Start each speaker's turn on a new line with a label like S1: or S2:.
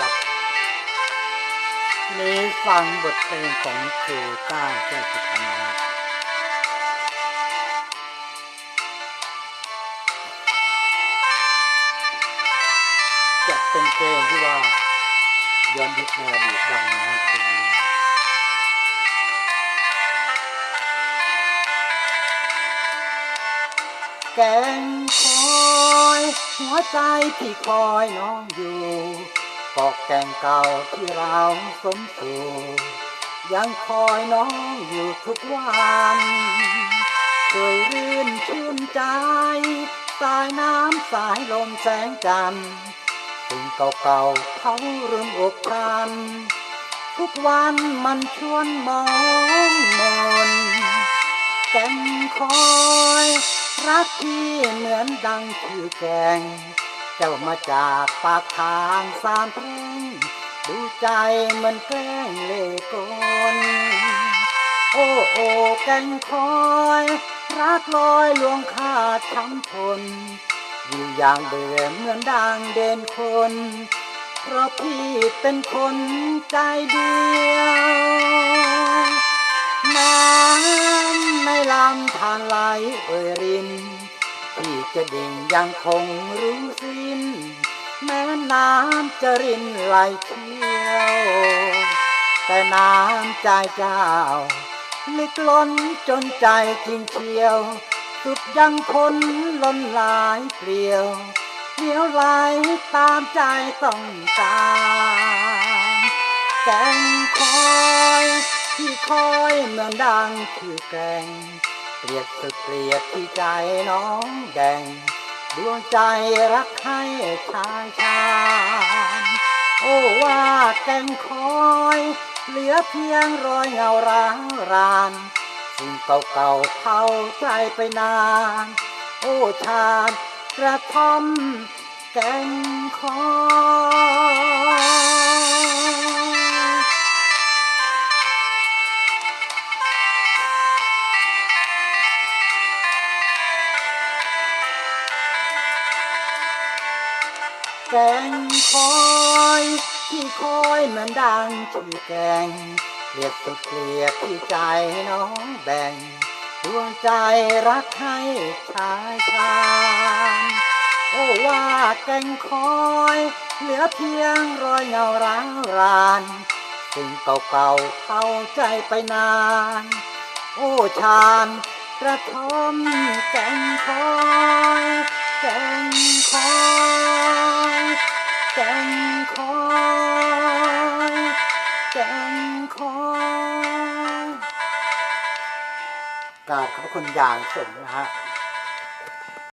S1: ครับทีนี้ฟังบทเพลงของครูก้าแก้วสุพรรณนะครับจะเป็นเพลงที่ว่าย้อนยุคในอดีตดังนะฮะเพลงแกงคอย หัวใจที่คอยน้องอยู่ กอกแกงเก่าที่เราสมสู่ยังคอยน้องอยู่ทุกวันเคยรื่นชื่นใจ สายน้ำสายลมแสงจันทร์สิ่งเก่าๆเขาเริ่มอกพัน ทุกวันมันชวนมองมนแกงคอย รักที่เหมือนดังชื่อแกง เจ้ามาจากปากทางสามเพลงดูใจมือนแกล้งเล่กลโอ้โอ้แกงคอยรักลอยลวงข้าช้ำทนอยู่อย่างเบื่อเหมือนดังเด่นคน เพราะพี่เป็นคนใจเดียวน้ำในลำธารไหลเอ่ยริน จะดิ่งยังคงรู้สิ้น แม้น้ำจะรินไหลเชี่ยว แต่น้ำใจเจ้าลึกล้นจนใจจริงเชี่ยว สุดยังคนล้นหลายเปลี่ยวเลี้ยวไหลตามใจต้องการแกงคอยที่คอยเหมือนดังคือแกง เปรียบสุดเปรียบที่ใจน้องแดง ดวงใจรักให้ชายชาญโอ้ว่าแกงคอย เหลือเพียงรอยเงาร้างราน สิ่งเก่าๆเข้าใจไปนาน โอ้ชาญกระท่อมแกงคอย แกงคอยที่คอยเหมือนดังชื่อแกงเกลียดสุดเกลียดที่ใจน้องแบ่งดวงใจรักให้ชายชานโอ้ว่าแกงคอย เหลือเพียงรอยเงาร้างรานสิ่งเก่าๆเข้าใจไปนาน โอ้ชานกระทอมแกงคอย กงคอยแกงคอยแกงคอยกราบขอบคุณอย่างสูงนะฮะ